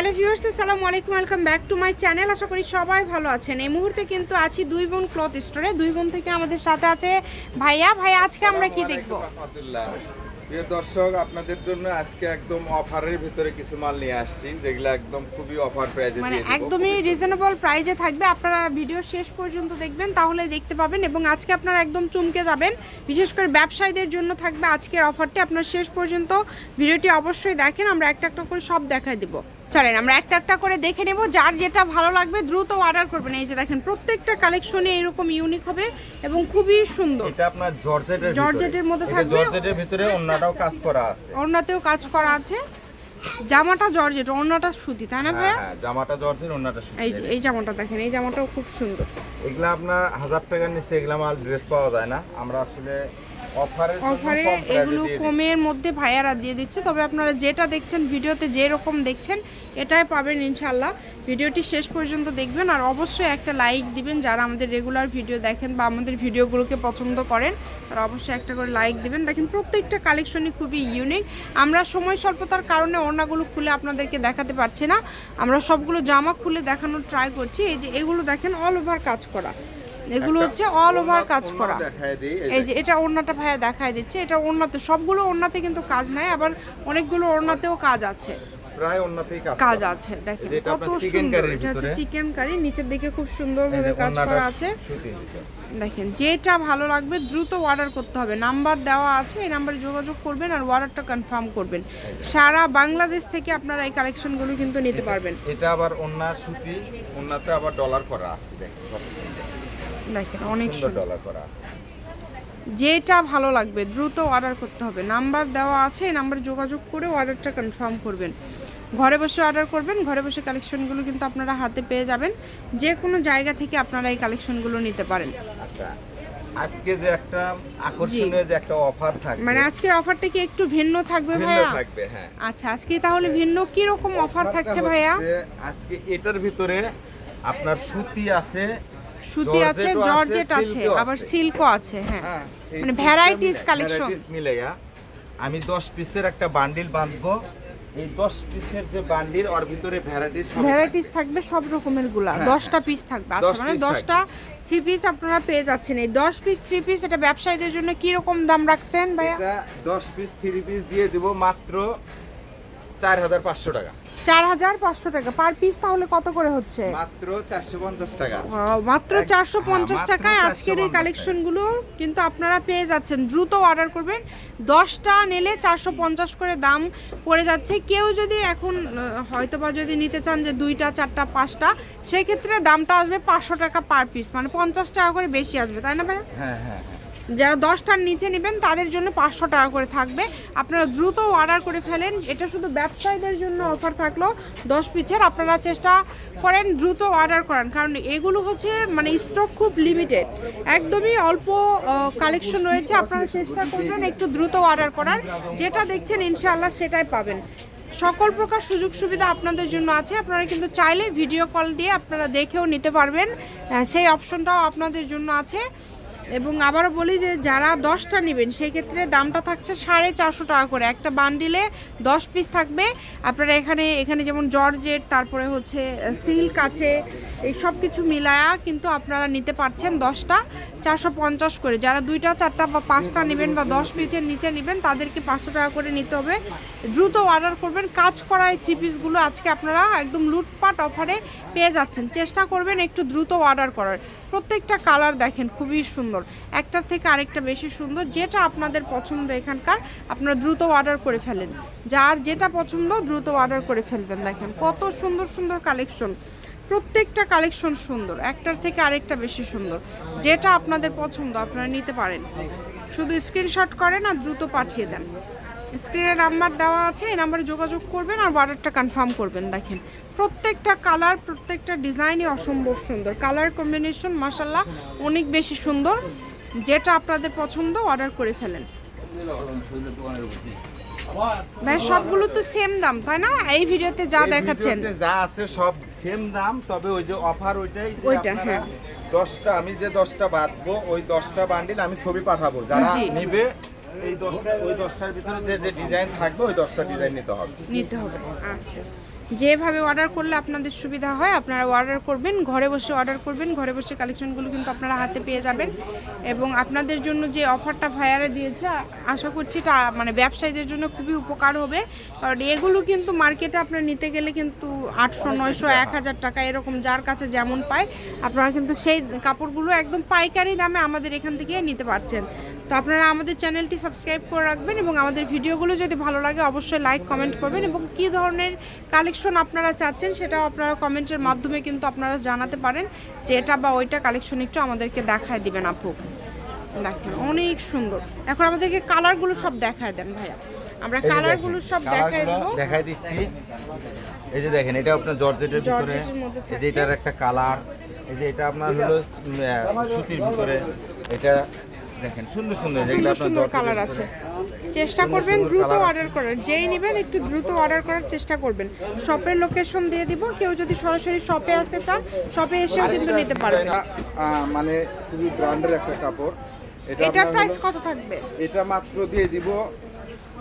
Hello viewers আসসালামু আলাইকুম welcome back to my channel. আশা করি সবাই ভালো আছেন। এই মুহূর্তে কিন্তু আছি দুই বোন ক্লথ স্টোরে। দুই বোন থেকে আমাদের সাথে আছে ভাইয়া। ভাইয়া আজকে আমরা কি দেখব। প্রিয় দর্শক আপনাদের জন্য আজকে একদম অফারের ভিতরে কিছু মাল নিয়ে আসছি যেগুলো একদম খুবই অফার প্রাইজে মানে একদমই রিজনেবল প্রাইজে থাকবে। আপনারা ভিডিও শেষ পর্যন্ত দেখবেন তাহলে দেখতে পাবেন এবং আজকে আপনারা একদম চমকে যাবেন। বিশেষ করে ব্যবসায়ীদের জন্য থাকবে আজকের অফারটি। আপনার শেষ পর্যন্ত ভিডিওটি অবশ্যই দেখেন। আমরা একটা একটা করে সব দেখাই দিব। চলেন আমরা একটা একটা করে দেখে নেব যার যেটা ভালো লাগবে দ্রুত অর্ডার করবেন। এই যে দেখেন প্রত্যেকটা কালেকশনে এরকম ইউনিক হবে এবং খুবই সুন্দর। এটা আপনার জর্জেটের জর্জেটের মধ্যে থাকবে। জর্জেটের ভিতরে অন্যটাও কাজ করা আছে। ওড়নাতেও কাজ করা আছে। জামাটা জর্জেট ওড়নাটা সুতি তাই না হ্যাঁ ভাইয়া? হ্যাঁ জামাটা জর্জেট অন্যটা সুতি। এই যে এই জামাটা দেখেন এই জামাটাও খুব সুন্দর। এগুলা আপনার হাজার টাকার নিচে এগুলা মাল ড্রেস পাওয়া যায় না। আমরা আসলে অফারে এগুলো কমের মধ্যে ভাইয়ারা দিয়ে দিচ্ছে। তবে আপনারা যেটা দেখছেন ভিডিওতে যে রকম দেখছেন এটাই পাবেন ইনশাল্লাহ ভিডিওটি শেষ পর্যন্ত দেখবেন আর অবশ্যই একটা লাইক দিবেন যারা আমাদের রেগুলার ভিডিও দেখেন বা আমাদের ভিডিওগুলোকে পছন্দ করেন তারা অবশ্যই একটা করে লাইক দিবেন। দেখেন প্রত্যেকটা কালেকশনই খুবই ইউনিক আমরা সময় স্বল্পতার কারণে ওড়নাগুলো খুলে আপনাদেরকে দেখাতে পারছি না। আমরা সবগুলো জামা খুলে দেখানোর ট্রাই করছি। এই যে এগুলো দেখেন অল ওভার কাজ করা। এগুলো হচ্ছে অল ওভার কাজ করা। এই যে এটা ওড়নাটা ভাইয়া দেখায় দিচ্ছে এটা ওড়নাতে সবগুলো ওড়নাতে কিন্তু কাজ নাই আবার অনেকগুলো ওড়নাতেও কাজ আছে। প্রায় অন্যতেই কাজ আছে দেখেন কত সুন্দর এটা হচ্ছে চিকেন কারি নিচের দিকে খুব সুন্দরভাবে কাজ করা আছে। দেখেন যেটা ভালো লাগবে দ্রুত অর্ডার করতে হবে। নাম্বার দেওয়া আছে এই নাম্বারে যোগাযোগ করবেন আর অর্ডারটা কনফার্ম করবেন। সারা বাংলাদেশ থেকে আপনারা এই কালেকশনগুলো কিন্তু নিতে পারবেন। এটা আবার অন্য সুতি অন্যতে আবার ডলার করা আছে দেখেন। দেখেন অনেক সুন্দর যেটা ভালো লাগবে দ্রুত অর্ডার করতে হবে। নাম্বার দেওয়া আছে এই নাম্বারে যোগাযোগ করে অর্ডারটা কনফার্ম করবেন। ঘরে বসে অর্ডার করবেন ঘরে বসে কালেকশনগুলো কিন্তু আপনারা হাতে পেয়ে যাবেন। যে কোনো জায়গা থেকে আপনারা এই কালেকশনগুলো নিতে পারেন। আচ্ছা আজকে যে একটা আকর্ষণীয় যে একটা অফার থাকবে। মানে আজকের অফারটা কি একটু ভিন্ন থাকবে ভাইয়া? থাকবে হ্যাঁ। আচ্ছা আজকে তাহলে ভিন্ন কি রকম অফার থাকছে ভাইয়া? আজকে এটার ভিতরে আপনার সুতি আছে সুতি আছে জর্জেট আছে আবার। সিল্কও আছে হ্যাঁ। হ্যাঁ মানে তিনটা varieties মিলে- collection। varieties মিলে গা। আমি দশ পিসের একটা বান্ডিল বাঁধবো। এই দশ পিসের যে বান্ডিল ওর ভিতরে ভ্যারাইটিস ভ্যারাইটিস থাকবে সব রকমেরগুলা হ্যাঁ, দশটা পিস থাকবে। আচ্ছা মানে piece দশটা থ্রি পিস আপনারা পেয়ে যাচ্ছেন। এই দশ পিস থ্রি পিস এটা ব্যবসায়ীদের জন্য কি রকম দাম রাখছেন ভাইয়া? এটা দশ পিস থ্রি পিস দিয়ে দিব মাত্র চার হাজার পাঁচশো টাকা। চার হাজার পাঁচশো টাকা। পার পিস তাহলে কত করে হচ্ছে? মাত্র চারশো পঞ্চাশ টাকা। মাত্র চারশো পঞ্চাশ হ্যাঁ, টাকায় আজকের এই কালেকশনগুলো কিন্তু আপনারা পেয়ে যাচ্ছেন। দ্রুত অর্ডার করবেন। দশটা নিলে চারশো পঞ্চাশ করে দাম পড়ে যাচ্ছে। কেউ যদি এখন আহ, হয়তোবা যদি নিতে চান যে দুইটা চারটা পাঁচটা সেক্ষেত্রে দামটা আসবে পাঁচশো টাকা পার পিস মানে পঞ্চাশ টাকা করে বেশি আসবে। তাই না ভাই হ্যাঁ হ্যাঁ হ্যাঁ। যারা দশটার নিচে নেবেন, তাদের জন্য পাঁচশো টাকা করে থাকবে। আপনারা দ্রুত অর্ডার করে ফেলেন। এটা শুধু ব্যবসায়ীদের জন্য অফার থাকল। দশ পিসের আপনারা চেষ্টা করেন দ্রুত অর্ডার করেন কারণ এগুলো হচ্ছে মানে স্টক খুব লিমিটেড একদমই অল্প কালেকশন রয়েছে। আপনারা চেষ্টা করবেন একটু দ্রুত অর্ডার করার। যেটা দেখছেন, ইনশাআল্লাহ সেটাই পাবেন। সকল প্রকার সুযোগ সুবিধা আপনাদের জন্য আছে। আপনারা কিন্তু চাইলে ভিডিও কল দিয়ে আপনারা দেখেও নিতে পারবেন। সেই অপশনটাও আপনাদের জন্য আছে। এবং আবারও বলি যে যারা দশটা নেবেন সেই ক্ষেত্রে দামটা থাকছে সাড়ে চারশো টাকা করে। একটা বান্ডিলে দশ পিস থাকবে। আপনারা এখানে এখানে যেমন জর্জেট, তারপরে হচ্ছে সিল্ক আছে, এই সব কিছু মিলায়া কিন্তু আপনারা নিতে পারছেন দশটা চারশো পঞ্চাশ করে। যারা দুইটা, চারটা বা পাঁচটা নেবেন বা দশ পিসের নিচে নেবেন, তাদেরকে পাঁচশো টাকা করে নিতে হবে। দ্রুত অর্ডার করবেন। কাজ করা এই থ্রি পিসগুলো আজকে আপনারা একদম লুটপাট অফারে পেয়ে যাচ্ছেন। চেষ্টা করবেন একটু দ্রুত অর্ডার করার। প্রত্যেকটা কালার দেখেন, খুবই সুন্দর। একটার থেকে আরেকটা বেশি সুন্দর, যেটা আপনাদের পছন্দ এখানকার, আপনারা দ্রুত অর্ডার করে ফেলেন। যার যেটা পছন্দ, দ্রুত অর্ডার করে ফেলবেন, দেখেন। কত সুন্দর সুন্দর কালেকশন প্রত্যেকটা কালেকশন সুন্দর, একটার থেকে আরেকটা বেশি সুন্দর। যেটা আপনাদের পছন্দ, আপনারা নিতে পারেন। শুধু স্ক্রিনশট করেন আর দ্রুত পাঠিয়ে দেন। স্ক্রিনে নাম্বার দেওয়া আছে এই নাম্বারে যোগাযোগ করবেন আর অর্ডারটা কনফার্ম করবেন দেখেন। প্রত্যেকটা কালার প্রত্যেকটা ডিজাইনই অসম্ভব সুন্দর। কালার কম্বিনেশন মাসাল্লাহ অনেক বেশি সুন্দর। যেটা আপনাদের পছন্দ অর্ডার করে ফেলেন। ভাই সবগুলো তো সেম দাম তাই না? এই ভিডিওতে যা দেখাচ্ছেন। যা আছে সব সেম দাম তবে ওই যে অফার ওইটাই ওইটা, হ্যাঁ। দশটা আমি যে দশটা বাঁধবো ওই দশটা বান্ডিল আমি ছবি পাঠাবো। যারা। নিবে এই দশটা ওই দশটার ভিতরে যে যে ডিজাইন থাকবে, ওই দশটা ডিজাইন নিতে হবে। নিতে হবে। আচ্ছা। যেভাবে অর্ডার করলে আপনাদের সুবিধা হয়, আপনারা অর্ডার করবেন, ঘরে বসে অর্ডার করবেন, ঘরে বসে কালেকশনগুলো কিন্তু আপনারা হাতে পেয়ে যাবেন। এবং আপনাদের জন্য যে অফারটা ভাইয়ারে দিয়েছে, আশা করছি এটা মানে ব্যবসায়ীদের জন্য খুবই উপকার হবে। কারণ এগুলো কিন্তু মার্কেটে আপনার নিতে গেলে কিন্তু আটশো, নয়শো, এক হাজার টাকা এরকম যার কাছে যেমন পায়, আপনারা কিন্তু সেই কাপড়গুলো একদম পাইকারি দামে আমাদের এখান থেকে নিতে পারছেন। তো আপনারা আমাদের চ্যানেলটি সাবস্ক্রাইব করে রাখবেন এবং আমাদের ভিডিওগুলো যদি ভালো লাগে অবশ্যই লাইক কমেন্ট করবেন এবং কী ধরনের কালেকশন আপনারা চাচ্ছেন সেটাও আপনারা কমেন্টের মাধ্যমে কিন্তু আপনারা জানাতে পারেন যে এটা বা ওইটা কালেকশন একটু আমাদেরকে দেখায় দিবেন আপু। দেখেন অনেক সুন্দর। এখন আমাদেরকে কালারগুলো সব দেখায় দেন ভাইয়া। আমরা কালারগুলো সব দেখায় কালারগুলো দেবো। দেখাই দিচ্ছি। এই যে দেখেন এটা আপনার জর্জেটের ভিতরে। এই যে এটার একটা কালার এই যে এটা আপনার হলো সুতির ভিতরে। এটা দেখেন সুন্দর সুন্দর যেগুলো সুন্দর সুন্দর কালার আছে। চেষ্টা করবেন দ্রুত অর্ডার করার। যেই নেবেন একটু দ্রুত অর্ডার করার চেষ্টা করবেন। শপের লোকেশন দিয়ে দিব। কেউ যদি সরাসরি শপে আসতে চান শপে এসেও কিন্তু নিতে পারবেন মানে খুবই ব্র্যান্ডের একটা কাপড়। এটা প্রাইস কত থাকবে? এটা মাত্র দিয়ে দিব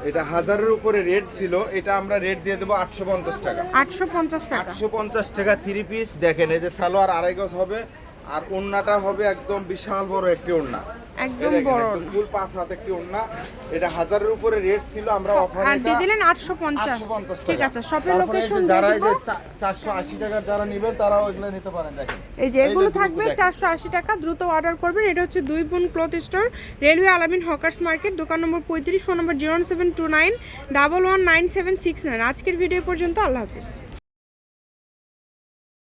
এটা হাজারের উপরে রেট ছিল এটা আমরা রেট দিয়ে দেবো আটশো পঞ্চাশ টাকা। আটশো পঞ্চাশ টাকা। একশো পঞ্চাশ টাকা থ্রি পিস দেখেন এই যে সালোয়ার আড়াই গজ হবে আর ওড়নাটা হবে একদম বিশাল বড় একটি ওড়না। একদম বড়। ফুল পাঁচ হাত একটি ওড়না। এটা হাজারের উপরে রেট ছিল আমরা অফার দিয়ে দিলেন আটশো পঞ্চাশ। ঠিক আছে শপের লোকেশন যারা এই যে চারশো আশি টাকার যারা নেবেন তারাও এগুলো নিতে পারেন দেখেন। এই যে এগুলো থাকবে দেখেন। চারশো আশি টাকা দ্রুত অর্ডার করবেন। এটা হচ্ছে দুই বোন cloth store railway Alamin hawkers market দোকান নম্বর পঁয়ত্রিশ ফোন নম্বর zero seven two nine double one nine seven six nine আজকের ভিডিও পর্যন্ত আল্লাহ হাফিজ।